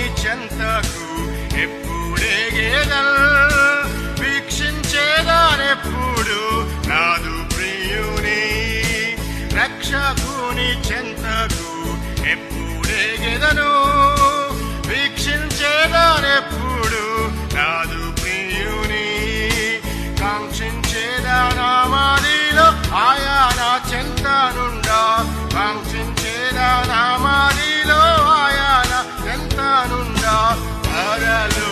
చెంతకు ఎప్పుడేగేదల్ వీక్షించేదానెప్పుడు నాదు ప్రియుని? రక్షకుని చెంతకు ఎప్పుడేగెదను వీక్షించేదానెప్పుడు నాదు ప్రియుని? కాంక్షించేదా నా మాదిలో ఆయా నా చెంత నుండా? కాంక్షించేదా నా అరలు